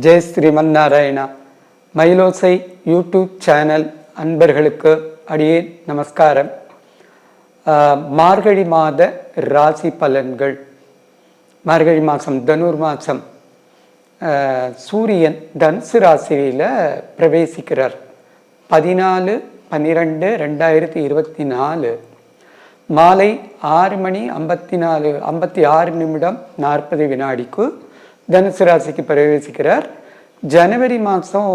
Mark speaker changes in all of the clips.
Speaker 1: Jai Srimannarayana. Mayilosai YouTube channel அன்பர்களுக்கு அடியே நமஸ்காரம். மார்கழி மாத ராசி பலன்கள். மார்கழி மாதம் தனுர் மாதம் சூரியன் தனுசு ராசியில் பிரவேசிக்கிறார். பதினாலு பன்னிரெண்டு ரெண்டாயிரத்தி இருபத்தி நாலு. மாலை ஆறு மணி ஐம்பத்தி நாலு ஐம்பத்தி ஆறு நிமிடம் நாற்பது வினாடிக்கு தனுசு ராசிக்கு பிரவேசிக்கிறார். ஜனவரி மாதம்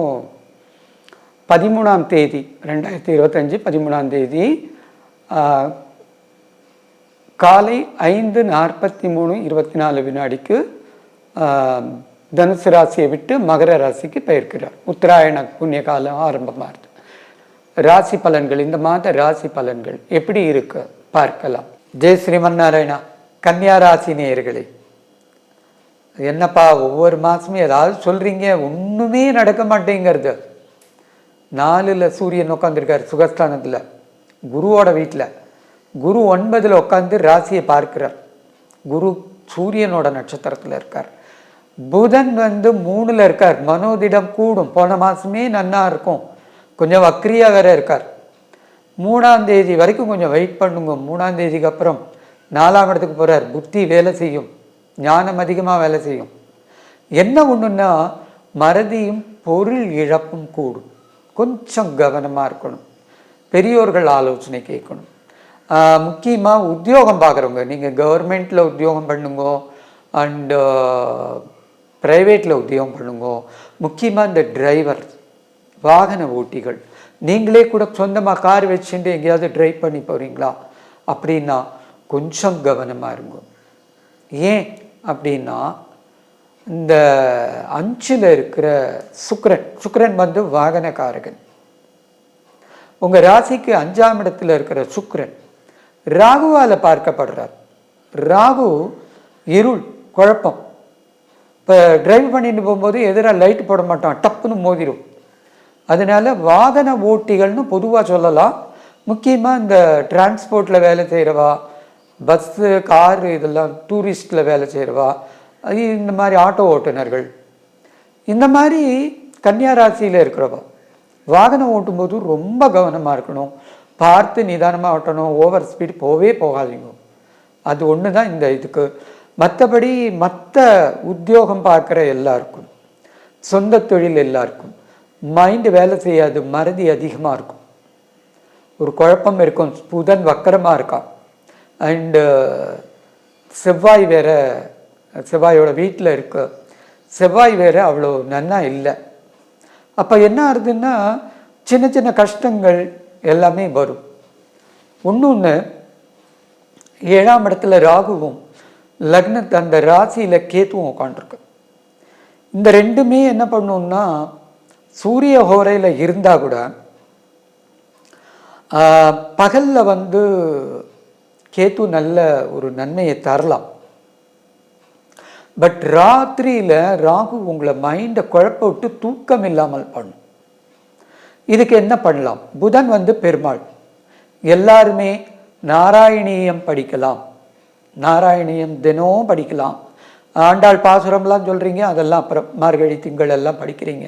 Speaker 1: பதிமூணாம் தேதி ரெண்டாயிரத்தி இருபத்தஞ்சி பதிமூணாம் தேதி காலை ஐந்து நாற்பத்தி மூணு இருபத்தி நாலு வினாடிக்கு தனுசு ராசியை விட்டு மகர ராசிக்கு பெயர்க்கிறார். உத்தராயண புண்ணிய காலம் ஆரம்பமாகுது ராசி பலன்கள் இந்த மாத ராசி பலன்கள் எப்படி இருக்கு? பார்க்கலாம். ஜெய் ஸ்ரீமன் நாராயணா கன்னியா ராசி நேயர்களே என்னப்பா ஒவ்வொரு மாதமும் ஏதாவது சொல்கிறீங்க ஒன்றுமே நடக்க மாட்டேங்கிறது. நாலில் சூரியன் உட்காந்துருக்கார் சுகஸ்தானத்தில் குருவோட வீட்டில் குரு ஒன்பதில் உட்காந்து ராசியை பார்க்கிறார். குரு சூரியனோட நட்சத்திரத்தில் இருக்கார். புதன் வந்து மூணில் இருக்கார். மனோதிடம் கூடும். போன மாதமே நன்னா இருக்கும். கொஞ்சம் வக்ரியாக வேற இருக்கார். மூணாம் தேதி வரைக்கும் கொஞ்சம் வெயிட் பண்ணுங்க. மூணாம் தேதிக்கு அப்புறம் நாலாம் இடத்துக்கு போகிறார் புத்தி வேலை செய்யும். ஞானம் அதிகமாக வேலை செய்யும். என்ன ஒன்றுன்னா மறதியும் பொருள் இழப்பும் கூடும். கொஞ்சம் கவனமாக இருக்கணும். பெரியோர்கள் ஆலோசனை கேட்கணும். முக்கியமாக உத்தியோகம் பார்க்குறவங்க நீங்கள் கவர்மெண்ட்டில் உத்தியோகம் பண்ணுங்கோ அண்டு ப்ரைவேட்டில் உத்தியோகம் பண்ணுங்கோ. முக்கியமாக இந்த டிரைவர் வாகன ஓட்டிகள். நீங்களே கூட சொந்தமாக கார் வச்சுட்டு எங்கேயாவது டிரைவ் பண்ணி போகிறீங்களா அப்படின்னா கொஞ்சம் கவனமாக இருங்க. ஏன்? அப்படின்னா இந்த அஞ்சில் இருக்கிற சுக்ரன் சுக்ரன் வந்து வாகனக்காரகன். உங்கள் ராசிக்கு அஞ்சாம் இடத்துல இருக்கிற சுக்ரன் ராகுவால் பார்க்கப்படுறார். ராகு இருள் குழப்பம். இப்போ டிரைவ் பண்ணிட்டு போகும்போது எதிராக லைட் போட மாட்டான் டப்புன்னு மோதிரும். அதனால் வாகன ஓட்டிகள்னு பொதுவாக சொல்லலாம். முக்கியமாக இந்த டிரான்ஸ்போர்ட்டில் வேலை செய்கிறவா பஸ்ஸு காரு இதெல்லாம் டூரிஸ்டில் வேலை செய்கிறவா இந்த மாதிரி ஆட்டோ ஓட்டுநர்கள். இந்த மாதிரி கன்னியா ராசியில் இருக்கிறவா? வாகனம் ஓட்டும்போது ரொம்ப கவனமாக இருக்கணும். பார்த்து நிதானமாக ஓட்டணும். ஓவர் ஸ்பீட் போகவே போகாதீங்க. அது ஒன்று தான் இந்த இதுக்கு. மற்றபடி மற்ற உத்தியோகம் பார்க்குற எல்லாருக்கும் சொந்த தொழில் எல்லாருக்கும் மைண்டு வேலை செய்யாது மறதி அதிகமாக இருக்கும். ஒரு குழப்பம் இருக்கும். புதன் வக்கரமாக இருக்கான். அண்டு uh, செவ்வாய் வேற செவ்வாயோட வீட்டில் இருக்கு செவ்வாய் வேற அவ்வளோ நன்னா இல்லை. அப்போ என்ன ஆகுதுன்னா சின்ன சின்ன கஷ்டங்கள் எல்லாமே வரும். ஒன்று ஏழாம் இடத்துல ராகுவும் லக்னத்து அந்த ராசியில் கேத்துவும் உட்காண்டிருக்கு இந்த ரெண்டுமே என்ன பண்ணும்னா சூரிய ஹோரையில் இருந்தால் கூட பகலில் வந்து கேத்து நல்ல ஒரு நன்மையை தரலாம். பட் ராத்திரியில் ராகு உங்களை மைண்டை குழப்ப விட்டு தூக்கம் இல்லாமல் பண்ணும். இதுக்கு என்ன பண்ணலாம்? புதன் வந்து பெருமாள். எல்லாருமே நாராயணியம் படிக்கலாம். நாராயணியம் தினம் படிக்கலாம். ஆண்டாள் பாசுரம்லாம் சொல்கிறீங்க அதெல்லாம் அப்புறம் மார்கழி திங்கள் எல்லாம் படிக்கிறீங்க.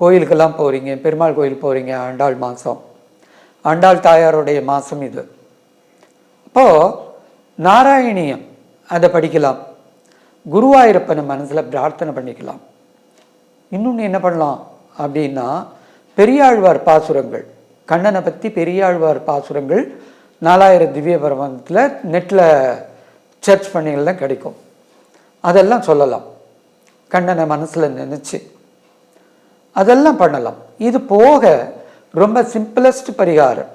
Speaker 1: கோயிலுக்கெல்லாம் போகிறீங்க பெருமாள் கோயில் போகிறீங்க ஆண்டாள் மாதம் ஆண்டாள் தாயாருடைய மாதம் இது. அப்போது நாராயணியம் அதை படிக்கலாம். குருவாயிருப்பனை மனசில் பிரார்த்தனை பண்ணிக்கலாம். இன்னொன்று என்ன பண்ணலாம் அப்படின்னா பெரியாழ்வார் பாசுரங்கள் கண்ணனை பற்றி பெரியாழ்வார் பாசுரங்கள் நாலாயிரம் திவ்ய பிரபந்தத்தில் நெட்டில் சர்ச் பண்ணிகள்லாம் கிடைக்கும். அதெல்லாம் சொல்லலாம். கண்ணனை மனசில் நினச்சி அதெல்லாம் பண்ணலாம். இது போக ரொம்ப சிம்பிளஸ்ட் பரிகாரம்.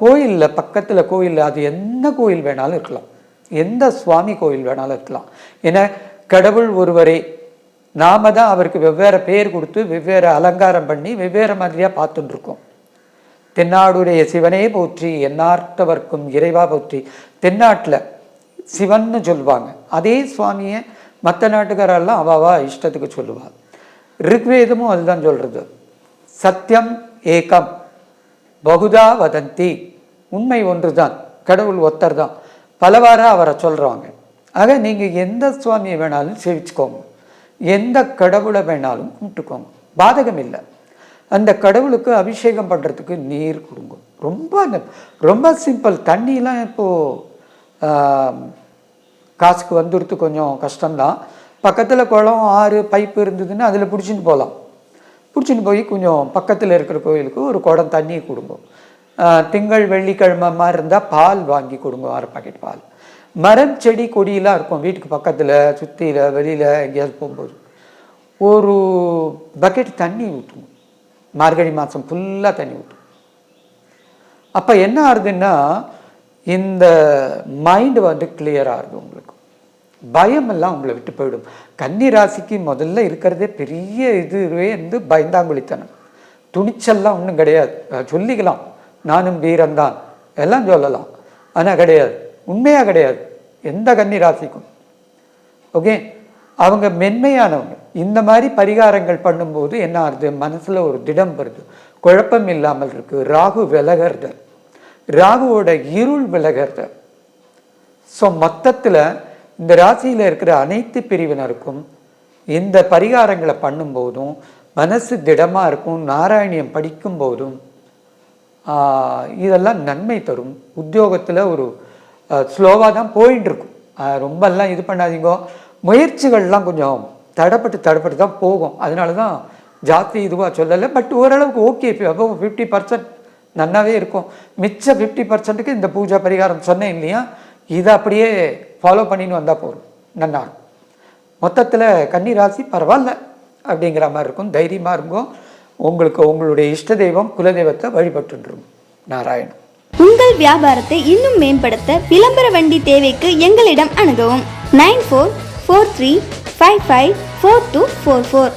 Speaker 1: கோயிலில் பக்கத்தில் கோயிலில் அது எந்த கோயில் வேணாலும் இருக்கலாம். எந்த சுவாமி கோயில் வேணாலும் இருக்கலாம். ஏன்னா கடவுள் ஒருவரே நாம தான் அவருக்கு வெவ்வேறு பெயர் கொடுத்து வெவ்வேறு அலங்காரம் பண்ணி வெவ்வேறு மாதிரியாக பார்த்துட்டு இருக்கோம் தென்னாடுடைய சிவனே போற்றி எந்நாட்டவர்க்கும் இறைவா போற்றி. தென்னாட்டில் சிவன்னு சொல்லுவாங்க. அதே சுவாமியை மற்ற நாட்டுக்காரெல்லாம் அவாவா இஷ்டத்துக்கு சொல்லுவாள் ரிக்வேதமும் அதுதான் சொல்கிறது சத்தியம் ஏகம் பகுதா வதந்தி. உண்மை ஒன்று தான் கடவுள் ஒத்தர் தான் பலவாராக அவரை சொல்கிறாங்க ஆக நீங்கள் எந்த சுவாமியை வேணாலும் சேவிச்சுக்கோங்க. எந்த கடவுளை வேணாலும் கும்பிட்டுக்கோங்க. பாதகம் இல்லை. அந்த கடவுளுக்கு அபிஷேகம் பண்ணுறதுக்கு நீர் கொடுங்க. ரொம்ப ரொம்ப சிம்பிள். தண்ணிலாம் இப்போது காசுக்கு வந்துடுறது கொஞ்சம் கஷ்டம்தான். பக்கத்தில் குளம் ஆறு பைப்பு இருந்ததுன்னா அதில் பிடிச்சின்னு போகலாம். பிடிச்சின்னு போய் கொஞ்சம் பக்கத்தில் இருக்கிற கோயிலுக்கு ஒரு குடம் தண்ணி கொடுங்க. திங்கள் வெள்ளிக்கிழமை மாதிரி இருந்தால் பால் வாங்கி கொடுங்க அரை பாக்கெட் பால். மரம் செடி கொடியெல்லாம் இருக்கும் வீட்டுக்கு பக்கத்தில் சுற்றியில் வெளியில் எங்கேயாவது போகும்போது. ஒரு பக்கெட் தண்ணி ஊற்றுங்க மார்கழி மாதம் ஃபுல்லாக தண்ணி ஊற்றும் அப்போ என்ன ஆகுதுன்னா இந்த மைண்டு வந்து கிளியர் ஆகுது உங்களுக்கு. பயம் எல்லாம் உங்களை விட்டு போயிடும். கன்னி ராசிக்கு முதல்ல இருக்கிறதே பெரிய இதுவே வந்து பயந்தாங்குழித்தனம். துணிச்சல்லாம் ஒன்றும் கிடையாது. சொல்லிக்கலாம். நானும் வீரன்தான். எல்லாம் சொல்லலாம். ஆனால் கிடையாது. உண்மையாக கிடையாது. எந்த கன்னி ராசிக்கும் ஓகே அவங்க மென்மையானவங்க. இந்த மாதிரி பரிகாரங்கள் பண்ணும்போது என்ன ஆகுது? மனசுல ஒரு திடம் வருது. குழப்பம் இல்லாமல் இருக்கு. ராகு விலகிறது ராகுவோட இருள் விலகிறது ஸோ மொத்தத்தில் இந்த ராசியில் இருக்கிற அனைத்து பிரிவினருக்கும் இந்த பரிகாரங்களை பண்ணும்போதும் மனசு திடமாக இருக்கும் நாராயணியம் படிக்கும் போதும் இதெல்லாம் நன்மை தரும். உத்தியோகத்தில் ஒரு ஸ்லோவாக தான் போயிட்டு இருக்கும் ரொம்பலாம் இது பண்ணாதீங்க. முயற்சிகள்லாம் கொஞ்சம் தடப்பட்டு தடப்பட்டு தான் போகும். அதனால தான் ஜாஸ்தி இதுவாக சொல்லலை. பட் ஓரளவுக்கு ஓகே. அப்போ ஃபிஃப்டி பர்சன்ட் நல்லாவே இருக்கும். மிச்ச ஃபிஃப்டி பர்சன்ட்டுக்கு இந்த பூஜா பரிகாரம் சொன்னேன் இல்லையா? இதை அப்படியே ஃபாலோ பண்ணின்னு வந்தால் போதும். நன்னா. மொத்தத்தில் கன்னி ராசி பரவாயில்ல அப்படிங்கிற மாதிரி இருக்கும். தைரியமாக இருக்கும் உங்களுக்கு உங்களுடைய இஷ்ட தெய்வம் குலதெய்வத்தை வழிபட்டுருக்கும் நாராயணன்.
Speaker 2: உங்கள் வியாபாரத்தை இன்னும் மேம்படுத்த விளம்பர வண்டி தேவைக்கு எங்களிடம் அணுகவும். Nine four four three five five four two four four.